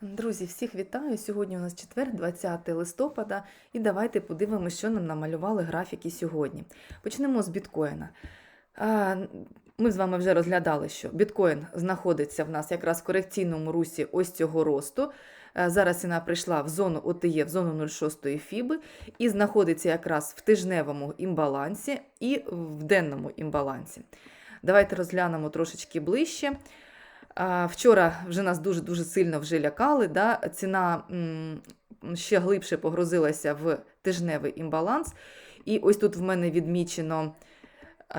Друзі, всіх вітаю! Сьогодні у нас четвер, 20 листопада, і давайте подивимося, що нам намалювали графіки сьогодні. Почнемо з біткоїна. Ми з вами вже розглядали, що біткоін знаходиться в нас якраз в корекційному русі ось цього росту. Зараз ціна прийшла в зону ОТЄ, в зону 0,6 фіби, і знаходиться якраз в тижневому імбалансі і в денному імбалансі. Давайте розглянемо трошечки ближче. Вчора вже нас дуже-дуже сильно вже лякали. Да? Ціна ще глибше погрузилася в тижневий імбаланс. І ось тут в мене відмічено.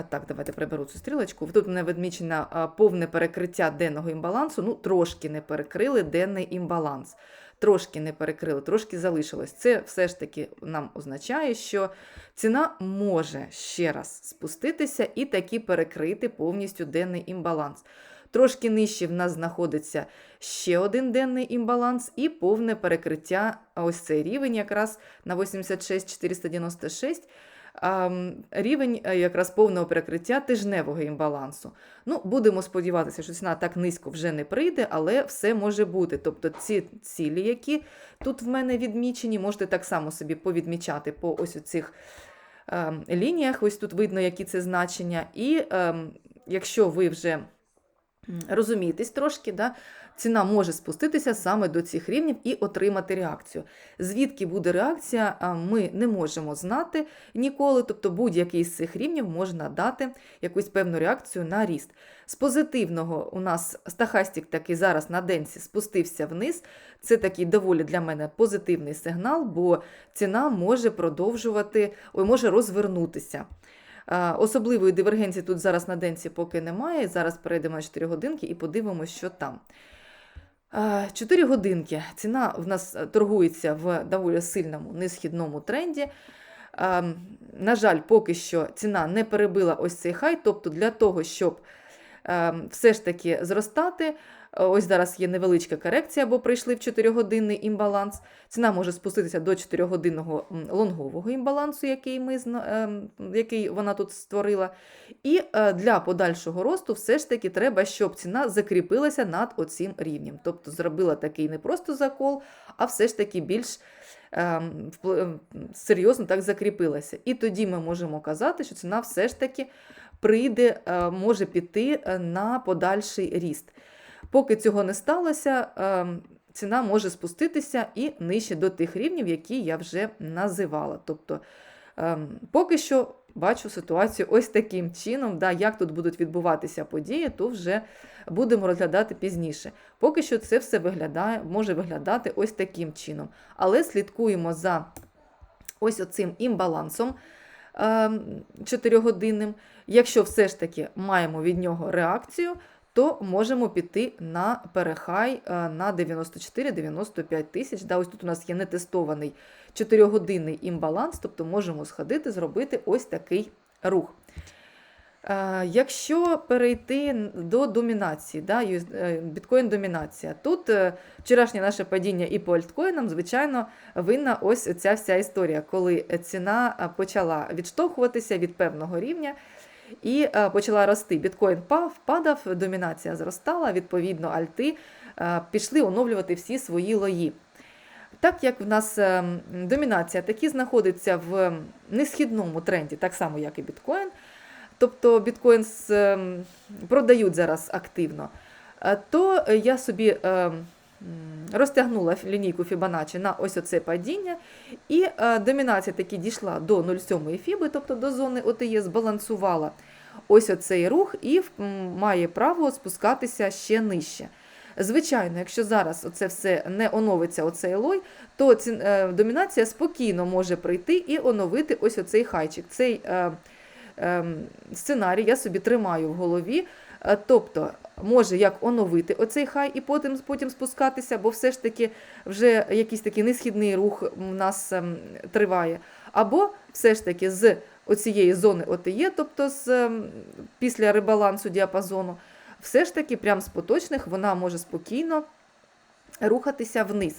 Так, давайте приберу цю стрілочку. Тут в мене відмічено повне перекриття денного імбалансу. Ну, трошки не перекрили денний імбаланс. Трошки не перекрили, трошки залишилось. Це все ж таки нам означає, що ціна може ще раз спуститися і таки перекрити повністю денний імбаланс. Трошки нижче в нас знаходиться ще один денний імбаланс і повне перекриття. Ось цей рівень якраз на 86,496. Рівень е, якраз повного перекриття тижневого імбалансу. Ну, Будемо сподіватися, що ціна так низько вже не прийде, але все може бути. Тобто ці цілі, які тут в мене відмічені, можете так само собі повідмічати по ось цих ем, лініях. Ось тут видно, які це значення. І ем, якщо ви вже розумієтесь трошки, да, ціна може спуститися саме до цих рівнів і отримати реакцію. Звідки буде реакція, ми не можемо знати ніколи, тобто будь-який з цих рівнів можна дати якусь певну реакцію на ріст. З позитивного у нас стахастик такий зараз на денці спустився вниз. Це такий доволі для мене позитивний сигнал, бо ціна може продовжувати, ой, може розвернутися. Особливої дивергенції тут зараз на денці поки немає. Зараз перейдемо на 4 годинки і подивимося, що там. 4 годинки. Ціна в нас торгується в доволі сильному несхідному тренді. На жаль, поки що ціна не перебила ось цей хай, тобто для того, щоб все ж таки зростати, Ось зараз є невеличка корекція, бо прийшли в 4-годинний імбаланс. Ціна може спуститися до 4-годинного лонгового імбалансу, який ми, ем, який вона тут створила. І е, для подальшого росту все ж таки треба, щоб ціна закріпилася над оцим рівнем. Тобто зробила такий не просто закол, а все ж таки більш ем, ем, серйозно так закріпилася. І тоді ми можемо казати, що ціна все ж таки прийде, е, може піти е, на подальший ріст. Поки цього не сталося, ем, ціна може спуститися і нижче до тих рівнів, які я вже називала. Тобто, ем, поки що бачу ситуацію ось таким чином. Да, Як тут будуть відбуватися події, то вже будемо розглядати пізніше. Поки що це все виглядає, може виглядати ось таким чином. Але слідкуємо за ось оцим імбалансом. Ем, чотирьохгодинним. Якщо все ж таки маємо від нього реакцію, то можемо піти на перехай е, на 94-95 тисяч. Да, Ось тут у нас є нетестований 4-годинний імбаланс, тобто можемо сходити, зробити ось такий рух. Е, якщо перейти до домінації, да, е, біткоін-домінація, тут вчорашнє наше падіння і по альткоїнам, звичайно, винна ось ця вся історія, коли ціна почала відштовхуватися від певного рівня і е, почала рости. Біткоін пав, падав, домінація зростала, відповідно, альти е, пішли оновлювати всі свої лої. Так як в нас е, домінація таки знаходиться в несхідному тренді, так само, як і біткоін, тобто біткоін продають зараз активно, то я собі розтягнула лінійку Фібоначчі на ось оце падіння, і е, домінація таки дійшла до 0,7 фіби, тобто до зони ОТЄ, збалансувала ось оцей рух і має право спускатися ще нижче. Звичайно, якщо зараз оце все не оновиться оцей лой, то ці, е, домінація спокійно може прийти і оновити ось оцей хайчик. Цей е, е, сценарій я собі тримаю в голові. Е, тобто може як оновити оцей хай і потім потім спускатися, бо все ж таки вже якийсь такий несхідний рух у нас ем, триває. Або все ж таки з оцієї зони ОТЄ, тобто з, ем, після ребалансу діапазону, все ж таки прямо з поточних вона може спокійно рухатися вниз.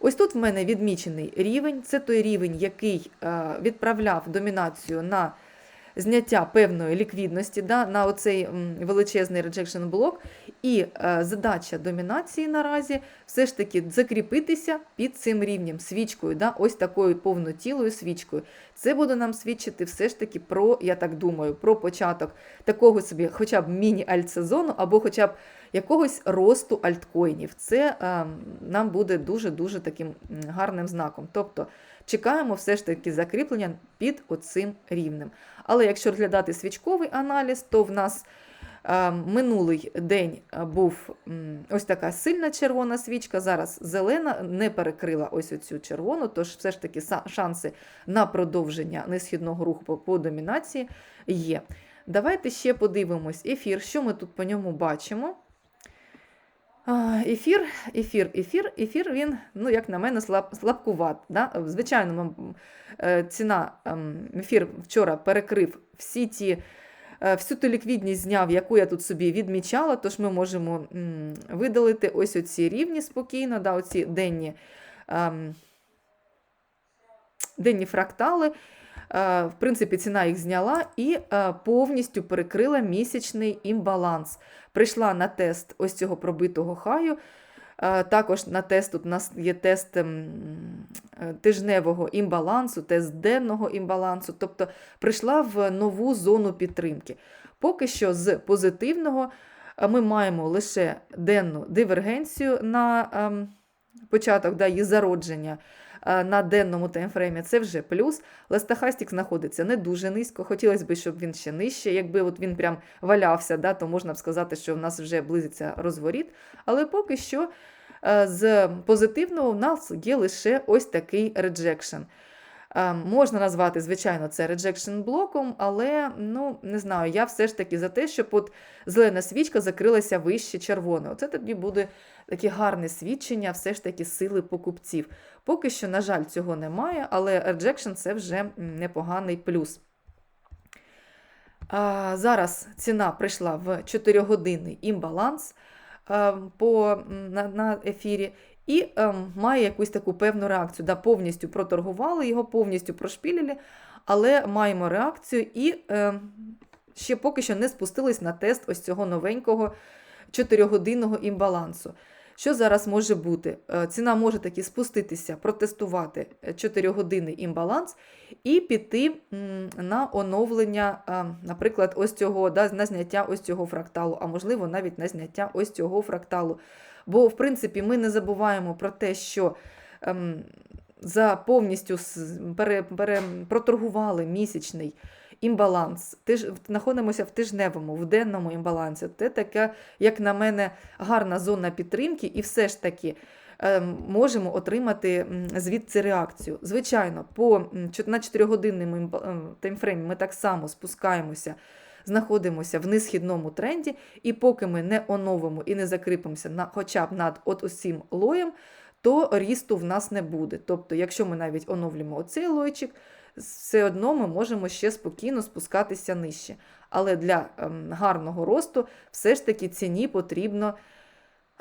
Ось тут в мене відмічений рівень, це той рівень, який е, відправляв домінацію на зняття певної ліквідності да, на оцей величезний rejection блок. І е, задача домінації наразі все ж таки закріпитися під цим рівнем свічкою, да, ось такою повнотілою свічкою. Це буде нам свідчити все ж таки про, я так думаю, про початок такого собі, хоча б міні-альтсезону, або хоча б якогось росту альткоїнів. Це е, нам буде дуже-дуже таким гарним знаком. Тобто чекаємо все ж таки закріплення під оцим рівнем. Але якщо розглядати свічковий аналіз, то в нас е, минулий день був ось така сильна червона свічка, зараз зелена, не перекрила ось оцю червону, тож все ж таки шанси на продовження несхідного руху по домінації є. Давайте ще подивимось ефір, що ми тут по ньому бачимо. Ефір, ефір, ефір, ефір, він, ну, як на мене, слаб, слабкуват. Да? Звичайно, е, ціна ем, ефір вчора перекрив всі ті, е, всю ту ліквідність зняв, яку я тут собі відмічала, тож ми можемо видалити ось оці рівні спокійно, да, оці денні, ем, денні фрактали. Е, В принципі, ціна їх зняла і е, повністю перекрила місячний імбаланс. Прийшла на тест ось цього пробитого хаю. Е, Також на тест тут у нас є тест ем, тижневого імбалансу, тест денного імбалансу, тобто прийшла в нову зону підтримки. Поки що з позитивного ми маємо лише денну дивергенцію на ем, початок да, її зародження на денному таймфреймі. Це вже плюс. Лестахастік знаходиться не дуже низько. Хотілося б, щоб він ще нижче. Якби от він прям валявся, да, то можна б сказати, що в нас вже близиться розворіт. Але поки що е, з позитивного в нас є лише ось такий реджекшн. Е, Можна назвати, звичайно, це реджекшн блоком, але ну не знаю, я все ж таки за те, щоб от зелена свічка закрилася вище червоної. Оце тоді буде таке гарне свідчення, все ж таки сили покупців. Поки що, на жаль, цього немає, але реджекшн це вже непоганий плюс. А, зараз ціна прийшла в 4-годинний імбаланс е, по, на, на ефірі і ем, має якусь таку певну реакцію. Да, повністю проторгували його, повністю прошпілили, але маємо реакцію і ем, ще поки що не спустились на тест ось цього новенького 4-годинного імбалансу. Що зараз може бути? Е, Ціна може таки спуститися, протестувати 4-годинний імбаланс і піти на оновлення, е, наприклад, ось цього, да, на зняття ось цього фракталу, а можливо навіть на зняття ось цього фракталу. Бо, в принципі, ми не забуваємо про те, що ем, за повністю пере, пере, проторгували місячний імбаланс. Тиж, знаходимося в тижневому, в денному імбалансі. Це таке, як на мене, гарна зона підтримки, і все ж таки ем, можемо отримати звідси реакцію. Звичайно, по на 4-годинному імба- ем, таймфреймі ми так само спускаємося. Знаходимося в несхідному тренді, і поки ми не оновимо і не закріпимося на, хоча б над от усім лоєм, то рісту в нас не буде. Тобто, якщо ми навіть оновлюємо оцей лойчик, все одно ми можемо ще спокійно спускатися нижче. Але для ем, гарного росту все ж таки ціні потрібно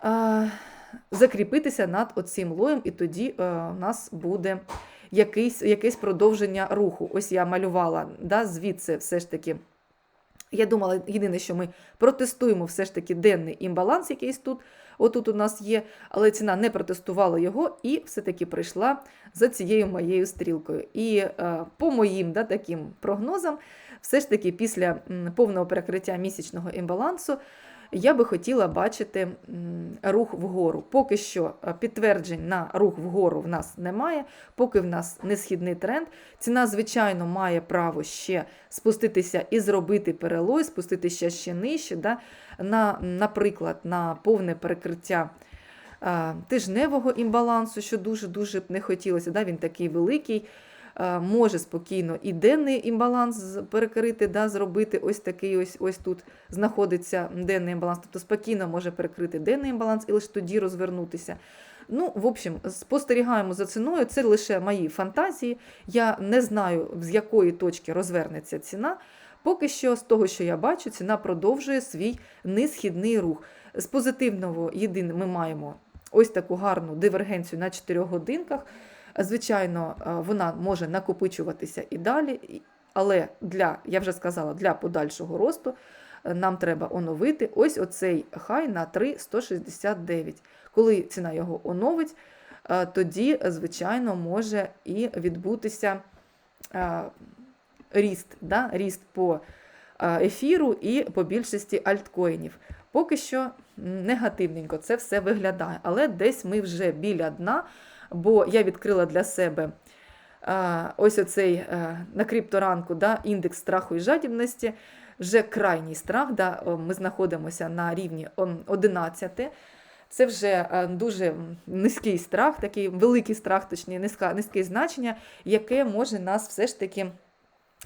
е, закріпитися над оцим лоєм, і тоді е, у нас буде якийсь, якесь продовження руху. Ось я малювала да, звідси все ж таки. Я думала, єдине, що ми протестуємо все ж таки денний імбаланс, якийсь тут, отут у нас є, але ціна не протестувала його і все-таки прийшла за цією моєю стрілкою. І е, по моїм да, таким прогнозам, все ж таки після повного перекриття місячного імбалансу я би хотіла бачити рух вгору. Поки що е, підтверджень на рух вгору в нас немає, поки в нас не східний тренд. Ціна, звичайно, має право ще спуститися і зробити перелой, спуститися ще нижче, да, на, наприклад, на повне перекриття тижневого імбалансу, що дуже-дуже б не хотілося. Да, він такий великий. А, Може спокійно і денний імбаланс перекрити, да, зробити ось такий ось ось тут знаходиться денний імбаланс, тобто спокійно може перекрити денний імбаланс і лише тоді розвернутися. Ну, в общем, спостерігаємо за ціною. Це лише мої фантазії. Я не знаю, з якої точки розвернеться ціна. Поки що, з того, що я бачу, ціна продовжує свій несхідний рух. З позитивного єдине ми маємо ось таку гарну дивергенцію на 4 годинках. Звичайно, е, вона може накопичуватися і далі. Але для, я вже сказала, для подальшого росту е, нам треба оновити ось оцей хай на 3,169. Коли ціна його оновить, е, тоді, звичайно, може і відбутися ріст, да? ріст по ефіру і по більшості альткоїнів. Поки що негативненько це все виглядає, але десь ми вже біля дна, бо я відкрила для себе ось оцей е, на крипторанку да, індекс страху і жадібності. Вже крайній страх, да, ми знаходимося на рівні 11. Це вже е, дуже низький страх, такий великий страх, точніше, низьке значення, яке може нас все ж таки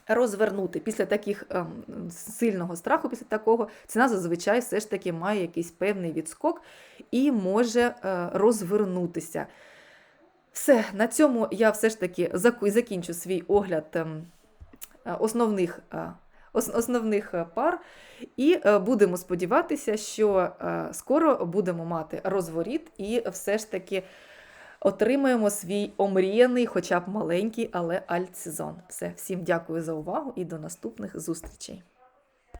розвернути. Після таких ем, сильного страху, після такого, ціна зазвичай все ж таки має якийсь певний відскок і може е, розвернутися. Все, на цьому я все ж таки закінчу свій огляд ем, е, основних, е, основних е, пар. І будемо сподіватися, що скоро будемо мати розворіт і все ж таки отримаємо свій омріяний, хоча б маленький, але альтсезон. Все, всім дякую за увагу і до наступних зустрічей.